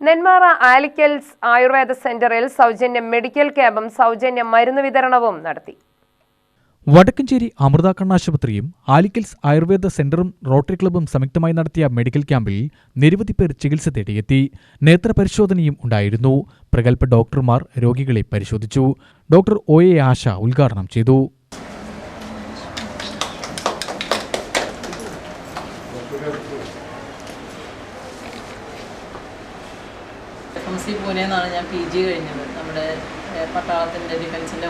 നെന്മാറ ആലിക്കൽസ് ആയുർവേദ സെന്ററിൽ സൗജന്യ മെഡിക്കൽ ക്യാമ്പും സൗജന്യ മരുന്ന് വിതരണവും നടത്തി. വടക്കഞ്ചേരി അമൃത കണ്ണാശുപത്രിയും ആലിക്കൽസ് ആയുർവേദ സെന്ററും റോട്ടറി ക്ലബ്ബും സംയുക്തമായി നടത്തിയ മെഡിക്കൽ ക്യാമ്പിൽ നിരവധി പേർ ചികിത്സ തേടിയെത്തി. നേത്രപരിശോധനയും ഉണ്ടായിരുന്നു. പ്രഗത്ഭ ഡോക്ടർമാർ രോഗികളെ പരിശോധിച്ചു. ഡോക്ടർ ഒ എ ആശ ഉദ്ഘാടനം ചെയ്തു. എഫ് എം സി പൂനെ നിന്നാണ് ഞാൻ പി ജി കഴിഞ്ഞത്. നമ്മുടെ പട്ടാളത്തിന്റെ ഡിഫൻസിന്റെ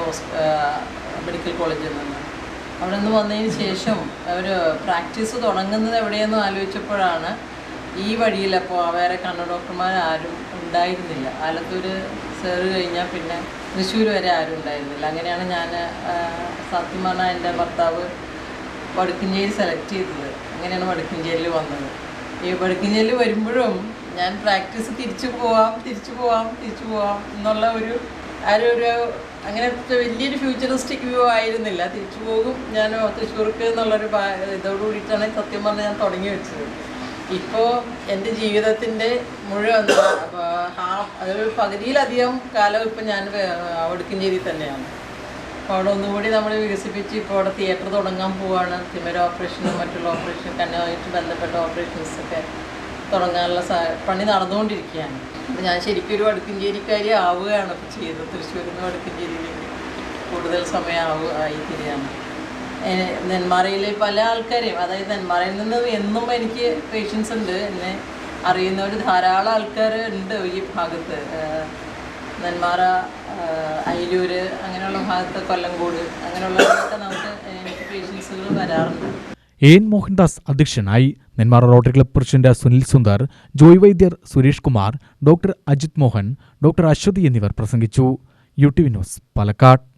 മെഡിക്കൽ കോളേജിൽ നിന്ന്. അവിടെ നിന്ന് വന്നതിന് ശേഷം ഒരു പ്രാക്ടീസ് തുടങ്ങുന്നത് എവിടെയെന്ന് ആലോചിച്ചപ്പോഴാണ് ഈ വഴിയിൽ അപ്പോൾ വേറെ കണ്ണു ഡോക്ടർമാർ ആരും ഉണ്ടായിരുന്നില്ല. ആലത്തൂർ സേറ് കഴിഞ്ഞാൽ പിന്നെ തൃശ്ശൂർ വരെ ആരും ഉണ്ടായിരുന്നില്ല. അങ്ങനെയാണ് ഞാൻ സത്യം പറഞ്ഞാൽ എന്റെ ഭർത്താവ് വടുക്കിഞ്ചേരി സെലക്ട് ചെയ്തത്. അങ്ങനെയാണ് വടുക്കിഞ്ചേരിയിൽ വന്നത്. ഈ വടുക്കിഞ്ചേരിയിൽ വരുമ്പോഴും ഞാൻ പ്രാക്ടീസ് തിരിച്ചു പോവാം തിരിച്ചു പോവാം തിരിച്ചു പോവാം എന്നുള്ള ഒരു ആ ഒരു അങ്ങനത്തെ വലിയൊരു ഫ്യൂച്ചറിസ്റ്റിക് വ്യൂ ആയിരുന്നില്ല. തിരിച്ചു പോകും ഞാൻ തൃശ്ശൂർക്ക് എന്നുള്ളൊരു ഇതോട് കൂടിയിട്ടാണ് സത്യം പറഞ്ഞ് ഞാൻ തുടങ്ങി വെച്ചത്. ഇപ്പോൾ എന്റെ ജീവിതത്തിന്റെ മുഴുവൻ അതൊരു പകുതിയിലധികം കാലം ഇപ്പം ഞാൻ വടക്കഞ്ചേരി തന്നെയാണ്. അപ്പോൾ അവിടെ ഒന്നുകൂടി നമ്മൾ വികസിപ്പിച്ച് ഇപ്പോൾ അവിടെ തിയേറ്റർ തുടങ്ങാൻ പോവാണ്. തിമര ഓപ്പറേഷനും മറ്റുള്ള ഓപ്പറേഷൻ കണ്ണുമായിട്ട് ബന്ധപ്പെട്ട ഓപ്പറേഷൻസ് ഒക്കെ തുടങ്ങാനുള്ള പണി നടന്നുകൊണ്ടിരിക്കുകയാണ്. അപ്പം ഞാൻ ശരിക്കും ഒരു വടക്കഞ്ചേരിക്കാരി ആവുകയാണ് ഇപ്പോൾ ചെയ്തത്. തൃശ്ശൂരിൽ നിന്ന് വടക്കഞ്ചേരിയിലേക്ക് കൂടുതൽ സമയം ആവുക ആയി തീരുകയാണ് നെന്മാറയിലെ പല ആൾക്കാരെയും അതായത് നെന്മാറയിൽ നിന്ന് എന്നും എനിക്ക് പേഷ്യൻസ് ഉണ്ട്. എന്നെ അറിയുന്ന ഒരു ധാരാളം ആൾക്കാർ ഉണ്ട് ഈ ഭാഗത്ത്. നെന്മാറ അയിലൂര് അങ്ങനെയുള്ള ഭാഗത്ത് കൊല്ലംകോട് അങ്ങനെയുള്ളതൊക്കെ നമുക്ക് എനിക്ക് പേഷ്യൻസുകൾ വരാറുണ്ട്. എൻ മോഹൻദാസ് അധ്യക്ഷനായി Nenmara rotary club president Sunil Sundar Joy Vaidyar Suresh Kumar doctor Ajith Mohan doctor Aswathy എന്നിവർ പ്രസംഗിച്ചു. U T V news Palakkad.